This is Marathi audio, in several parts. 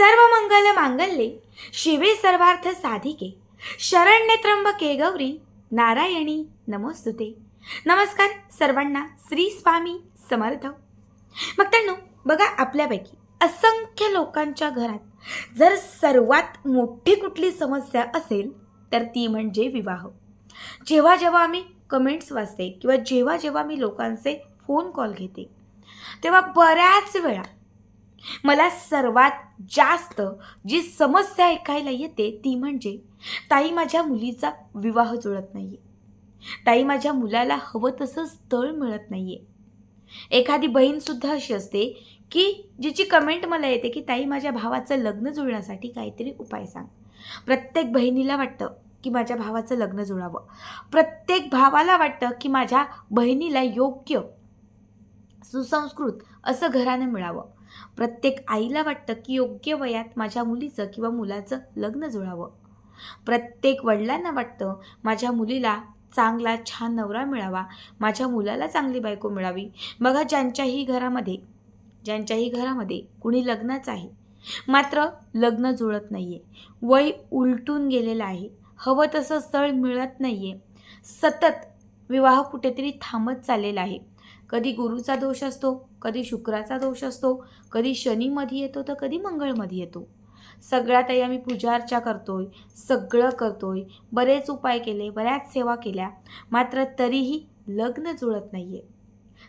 सर्व मंगल मांगल्ये. शिवे सर्वार्थ साधिके. शरण्य त्र्यंबके गौरी. नारायणी नमोस्तुते. नमस्कार सर्वांना श्री स्वामी समर्थ. मग त्यांनो बघा आपल्यापैकी असंख्य लोकांच्या घरात जर सर्वात मोठी कुठली समस्या असेल तर ती म्हणजे विवाह. जेव्हा जेव्हा आम्ही कमेंट्स वाचते किंवा जेव्हा जेव्हा मी लोकांचे फोन कॉल घेते तेव्हा बऱ्याच वेळा मला सर्वात जास्त जी समस्या ऐकायला येते ती म्हणजे ताई माझ्या मुलीचा विवाह जुळत नाही आहे ताई माझ्या मुलाला हवं तसं स्थळ मिळत नाही आहे एखादी बहीणसुद्धा अशी असते की जिची कमेंट मला येते की ताई माझ्या भावाचं लग्न जुळण्यासाठी काहीतरी उपाय सांग. प्रत्येक बहिणीला वाटतं की माझ्या भावाचं लग्न जुळावं. प्रत्येक भावाला वाटतं की माझ्या बहिणीला योग्य सुसंस्कृत असं घरानं मिळावं. प्रत्येक आईला वाटतं की योग्य वयात माझ्या मुलीचं किंवा मुलाचं लग्न जुळावं. प्रत्येक वडिलांना वाटतं माझ्या मुलीला चांगला छान नवरा मिळावा. माझ्या मुलाला चांगली बायको मिळावी. बघा ज्यांच्याही घरामध्ये ज्यांच्याही घरामध्ये कुणी लग्नच आहे मात्र लग्न जुळत नाही आहे वय उलटून गेलेलं आहे. हवं तसं स्थळ मिळत नाही आहे सतत विवाह कुठेतरी थांबत चाललेला आहे. कधी गुरुचा दोष असतो कधी शुक्राचा दोष असतो कधी शनीमध्ये येतो तर कधी मंगळमध्ये येतो. सगळ्यातही काही आम्ही पूजार्चा करतोय सगळं करतोय बरेच उपाय केले बऱ्याच सेवा केल्या मात्र तरीही लग्न जुळत नाही आहे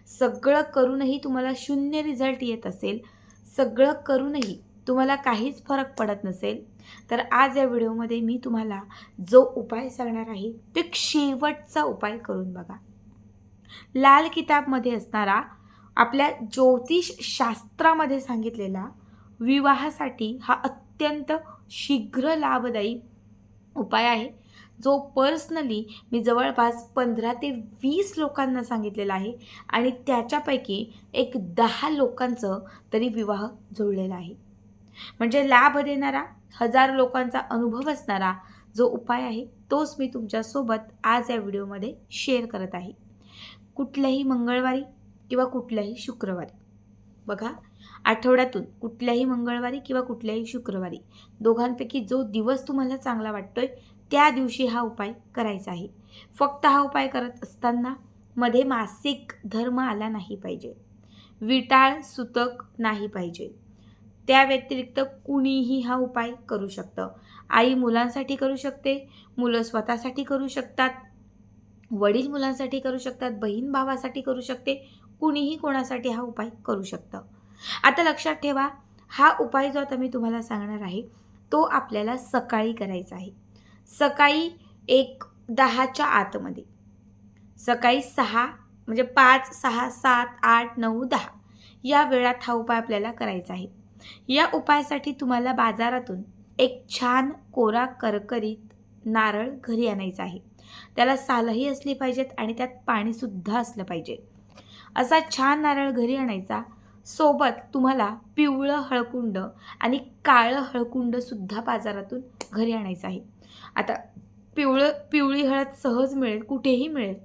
सगळं करूनही तुम्हाला शून्य रिझल्ट येत असेल सगळं करूनही तुम्हाला काहीच फरक पडत नसेल तर आज या व्हिडिओमध्ये मी तुम्हाला जो उपाय सांगणार आहे ते शेवटचा उपाय करून बघा. लाल किताबमध्ये असणारा आपल्या ज्योतिष शास्त्रामध्ये सांगितलेला विवाहासाठी हा अत्यंत शीघ्र लाभदायी उपाय आहे. जो पर्सनली मी जवळपास पंधरा ते वीस लोकांना सांगितलेला आहे आणि त्याच्यापैकी एक दहा लोकांचं तरी विवाह जुळलेला आहे. म्हणजे लाभ देणारा हजार लोकांचा अनुभव असणारा जो उपाय आहे तोच मी तुमच्यासोबत आज या व्हिडिओमध्ये शेअर करत आहे. कुठल्याही मंगळवारी किंवा कुठल्याही शुक्रवारी. बघा आठवड्यातून कुठल्याही मंगळवारी किंवा कुठल्याही शुक्रवारी दोघांपैकी जो दिवस तुम्हाला चांगला वाटतोय त्या दिवशी हा उपाय करायचा आहे. फक्त हा उपाय करत असताना मध्ये मासिक धर्म आला नाही पाहिजे. विटाळ सुतक नाही पाहिजे. त्या व्यतिरिक्त कुणीही हा उपाय करू शकतं. आई मुलांसाठी करू शकते मुलं स्वतःसाठी करू शकतात वडील मुलांसाठी करू शकतात बहीण भावासाठी करू शकते कुणीही कोणासाठी हा उपाय करू शकतं. आता लक्षात ठेवा हा उपाय जो आता मी तुम्हाला सांगणार आहे तो आपल्याला सकाळी करायचा आहे. सकाळी एक दहाच्या आतमध्ये. सकाळी सहा म्हणजे पाच सहा सात आठ नऊ दहा या वेळात हा उपाय आपल्याला करायचा आहे. या उपायासाठी तुम्हाला बाजारातून एक छान कोरा करकरीत नारळ घरी आणायचा आहे. त्याला सालही असली पाहिजेत आणि त्यात पाणीसुद्धा असलं पाहिजे. असा छान नारळ घरी आणायचा. सोबत तुम्हाला पिवळं हळकुंड आणि काळं हळकुंडसुद्धा बाजारातून घरी आणायचं आहे. आता पिवळं पिवळी हळद सहज मिळेल कुठेही मिळेल.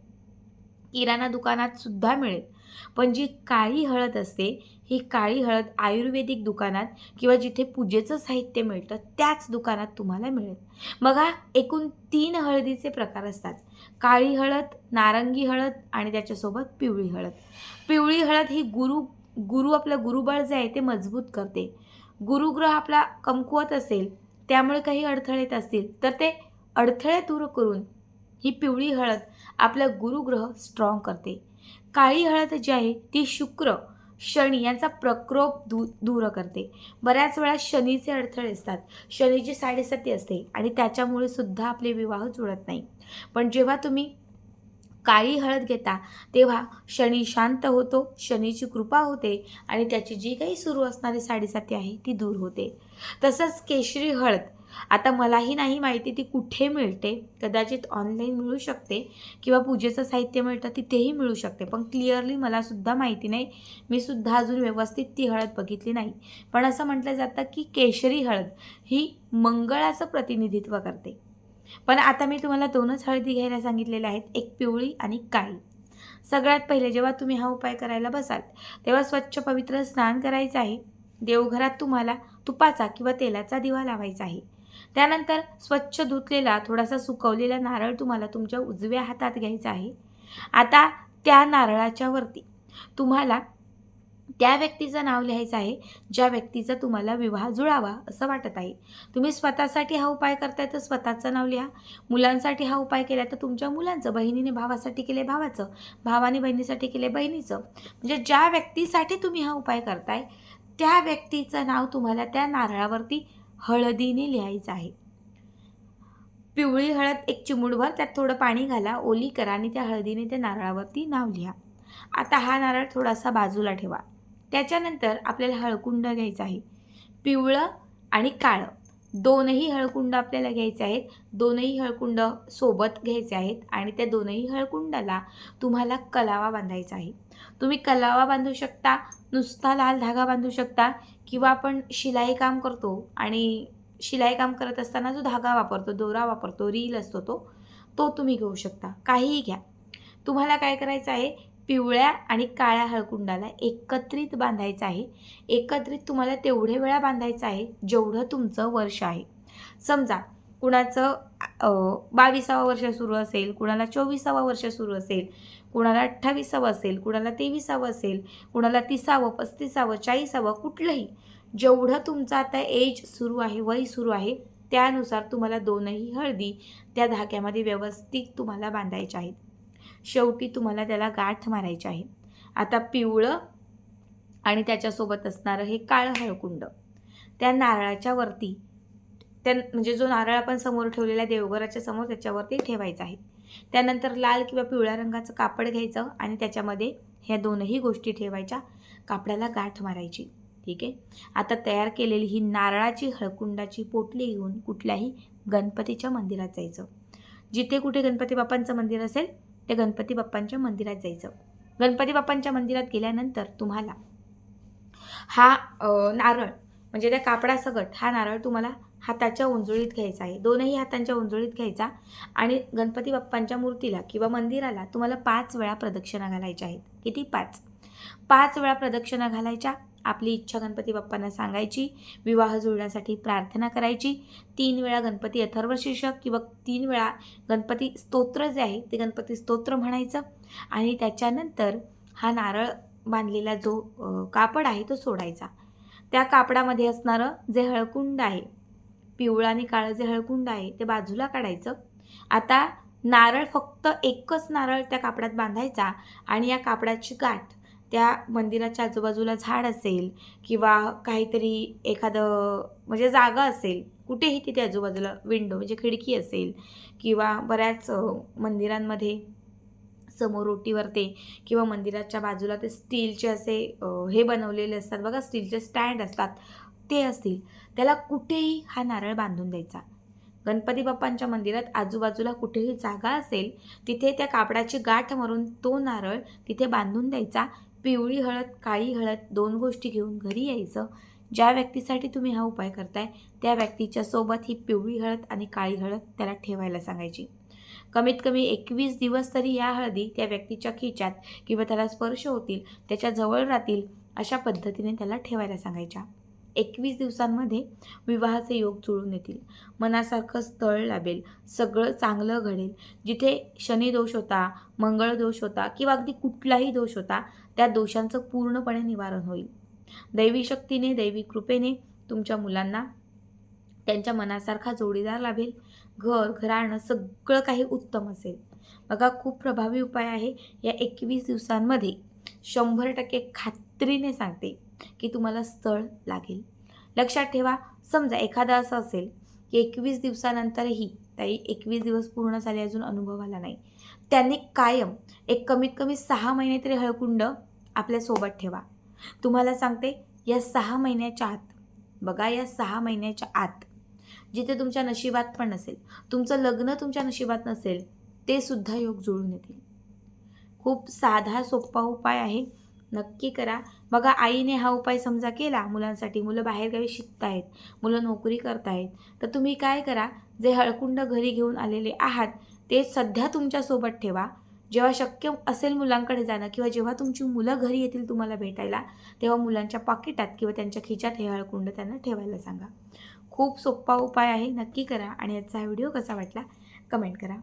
किराणा दुकानात सुद्धा मिळेल. पण जी काळी हळद असते ही काळी हळद आयुर्वेदिक दुकानात किंवा जिथे पूजेचं साहित्य मिळतं त्याच दुकानात तुम्हाला मिळेल. बघा एकूण तीन हळदीचे प्रकार असतात. काळी हळद नारंगी हळद आणि त्याच्यासोबत पिवळी हळद. पिवळी हळद ही गुरु गुरु आपलं गुरुबळ जे आहे ते मजबूत करते. गुरुग्रह आपला कमकुवत असेल त्यामुळे काही अडथळे येत असतील तर ते अडथळे दूर करून ही पिवळी हळद आपलं गुरुग्रह स्ट्रॉंग करते. काळी हळद जी आहे ती शुक्र शनी यांचा प्रकोप दू दूर करते. बऱ्याच वेळा शनीचे अडथळे असतात. शनीची साडेसाती असते आणि त्याच्यामुळे सुद्धा आपले विवाह जुळत नाही. पण जेव्हा तुम्ही काळी हळद घेता तेव्हा शनी शांत होतो शनीची कृपा होते आणि त्याची जी काही सुरू असणारी साडेसाती आहे ती दूर होते. तसंच केशरी हळद आता मलाही नाही माहिती ती कुठे मिळते. कदाचित ऑनलाईन मिळू शकते किंवा पूजेचं साहित्य मिळतं तिथेही मिळू शकते. पण क्लिअरली मलासुद्धा माहिती नाही. मी सुद्धा अजून व्यवस्थित ती हळद बघितली नाही. पण असं म्हटलं जातं की केशरी हळद ही मंगळाचं प्रतिनिधित्व करते. पण आता मी तुम्हाला दोनच हळदी घ्यायला सांगितलेल्या आहेत. एक पिवळी आणि काळी. सगळ्यात पहिले जेव्हा तुम्ही हा उपाय करायला बसाल तेव्हा स्वच्छ पवित्र स्नान करायचं आहे. देवघरात तुम्हाला तुपाचा किंवा तेलाचा दिवा लावायचा आहे. त्यानंतर स्वच्छ धुतलेला थोडासा सुकवलेला नारळ तुम्हाला तुमच्या उजव्या हातात घ्यायचा आहे. आता त्या नारळाच्या वरती तुम्हाला त्या व्यक्तीचं नाव लिहायचं आहे ज्या व्यक्तीचा तुम्हाला विवाह जुळावा असं वाटत आहे. तुम्ही स्वतःसाठी हा उपाय करताय तर स्वतःचं नाव लिहा. मुलांसाठी हा उपाय केला तर तुमच्या मुलांचं बहिणीने भावासाठी केले भावाचं भावाने बहिणीसाठी केले बहिणीचं. म्हणजे ज्या व्यक्तीसाठी तुम्ही हा उपाय करताय त्या व्यक्तीचं नाव तुम्हाला त्या नारळावरती हळदीने लिहायचं आहे. पिवळी हळद एक चिमुडभर त्यात थोडं पाणी घाला ओली करा आणि त्या हळदीने त्या नारळावरती नाव लिहा. आता हा नारळ थोडासा बाजूला ठेवा. त्याच्यानंतर आपल्याला हळकुंड घ्यायचं आहे. पिवळं आणि काळं. दोनही हळकुंड आपल्याला घ्यायचे आहेत. दोनही हळकुंड सोबत घ्यायचे आहेत आणि त्या दोनही हळकुंडाला तुम्हाला कलावा बांधायचा आहे. तुम्ही कलावा बांधू शकता नुसता लाल धागा बांधू शकता किंवा आपण शिलाई काम करतो आणि शिलाई काम करत असताना जो धागा वापरतो दोरा वापरतो रील असतो तो तो तुम्ही घेऊ शकता. काहीही घ्या. तुम्हाला काय करायचं आहे? पिवळ्या आणि काळ्या हळकुंडाला एकत्रित बांधायचं आहे. एकत्रित तुम्हाला तेवढे वेळा बांधायचं आहे जेवढं तुमचं वर्ष आहे. समजा कुणाचं बावीसावं वर्ष सुरू असेल कुणाला चोवीसावं वर्ष सुरू असेल कुणाला अठ्ठावीसावं असेल कुणाला तेविसावं असेल कुणाला तिसावं पस्तीसावं चाळीसावं कुठलंही जेवढं तुमचं आता एज सुरू आहे वय सुरू आहे त्यानुसार तुम्हाला दोनही हळदी त्या धाक्यामध्ये व्यवस्थित तुम्हाला बांधायच्या आहेत. शेवटी तुम्हाला त्याला गाठ मारायची आहे. आता पिवळं आणि त्याच्यासोबत असणारं हे काळं हळकुंड. त्या नारळाच्या वरती त्या म्हणजे जो नारळ आपण समोर ठेवलेला देवघराच्या समोर त्याच्यावरती ठेवायचा आहे. त्यानंतर लाल किंवा पिवळ्या रंगाचं कापड घ्यायचं आणि त्याच्यामध्ये ह्या दोनही गोष्टी ठेवायच्या. कापडाला गाठ मारायची. ठीक आहे? आता तयार केलेली ही नारळाची हळकुंडाची पोटली घेऊन कुठल्याही गणपतीच्या मंदिरात जायचं. जिथे कुठे गणपती बाप्पांचं मंदिर असेल त्या गणपती बाप्पांच्या मंदिरात जायचं. गणपती बाप्पांच्या मंदिरात गेल्यानंतर तुम्हाला हा नारळ म्हणजे त्या कापडासकट हा नारळ तुम्हाला हाताच्या उंजळीत घ्यायचा आहे. दोनही हातांच्या उंजळीत घ्यायचा आणि गणपती बाप्पांच्या मूर्तीला किंवा मंदिराला तुम्हाला पाच वेळा प्रदक्षिणा घालायच्या आहेत. किती? पाच. पाच वेळा प्रदक्षिणा घालायच्या. आपली इच्छा गणपती बाप्पांना सांगायची विवाह जुळण्यासाठी प्रार्थना करायची. तीन वेळा गणपती अथर्व शीर्षक किंवा तीन वेळा गणपती स्तोत्र जे आहे ते गणपती स्तोत्र म्हणायचं. आणि त्याच्यानंतर हा नारळ बांधलेला जो कापड आहे तो सोडायचा. त्या कापडामध्ये असणारं जे हळकुंड आहे पिवळं आणि काळं जे हळकुंड आहे ते बाजूला काढायचं. आता नारळ फक्त एकच नारळ त्या कापडात बांधायचा आणि या कापडाची गाठ त्या मंदिराच्या आजूबाजूला झाड असेल किंवा काहीतरी एखादं म्हणजे जागा असेल कुठेही तिथे आजूबाजूला विंडो म्हणजे खिडकी असेल किंवा बऱ्याच मंदिरांमध्ये समोर रोटीवर ते किंवा मंदिराच्या बाजूला ते स्टीलचे असे हे बनवलेले असतात बघा स्टीलचे स्टँड असतात ते असतील त्याला कुठेही हा नारळ बांधून द्यायचा. गणपती बाप्पांच्या मंदिरात आजूबाजूला कुठेही जागा असेल तिथे त्या कापडाची गाठ मारून तो नारळ तिथे बांधून द्यायचा पिवळी हळद काळी हळद दोन गोष्टी घेऊन घरी यायचं. ज्या व्यक्तीसाठी तुम्ही हा उपाय करताय त्या व्यक्तीच्या सोबत ही पिवळी हळद आणि काळी हळद त्याला ठेवायला सांगायची. कमीत कमी एकवीस दिवस तरी या हळदी त्या व्यक्तीच्या खिच्यात किंवा त्याला स्पर्श होतील त्याच्याजवळ राहतील अशा पद्धतीने त्याला ठेवायला सांगायच्या. एकवीस दिवसांमध्ये विवाहाचे योग जुळून येतील. मनासारखं स्थळ लाभेल. सगळं चांगलं घडेल. जिथे शनी दोष होता मंगळ दोष होता किंवा अगदी कुठलाही दोष होता त्या दोषांचं पूर्णपणे निवारण होईल. दैवी शक्तीने दैवी कृपेने तुमच्या मुलांना त्यांच्या मनासारखा जोडीदार लाभेल. घर घराणं सगळं काही उत्तम असेल. बघा खूप प्रभावी उपाय आहे. या एकवीस दिवसांमध्ये शंभर टक्के खात्रीने सांगते. की तुम्हाला स्थळ लागेल. लक्षात ठेवा समजा एखादा असं असेल की एकवीस दिवसानंतरही ताई एकवीस दिवस पूर्ण झाले अजून अनुभव आला नाही. त्यांनी कायम एक कमीत कमी सहा महिने तरी हळकुंड आपल्यासोबत ठेवा. तुम्हाला सांगते या सहा महिन्याच्या आत बघा या सहा महिन्याच्या आत जिथे तुमच्या नशिबात पण नसेल तुमचं लग्न तुमच्या नशिबात नसेल ते सुद्धा योग जुळून येतील. खूप साधा सोपा उपाय आहे. नक्की करा बघा आईने हा उपाय समजा केला मुलांसाठी मुलं बाहेरगावी शिकतायत मुलं नोकरी करतायत तर तुम्ही काय करा? जे हळकुंड घरी घेऊन आलेले आहात ते सध्या तुमच्यासोबत ठेवा. जेव्हा शक्य असेल मुलांकडे जाणं किंवा जेव्हा तुमची मुलं घरी येतील तुम्हाला भेटायला तेव्हा मुलांच्या पाकिटात किंवा त्यांच्या खिच्यात हे हळकुंड त्यांना ठेवायला सांगा. खूप सोपा उपाय आहे नक्की करा आणि याचा व्हिडिओ कसा वाटला कमेंट करा.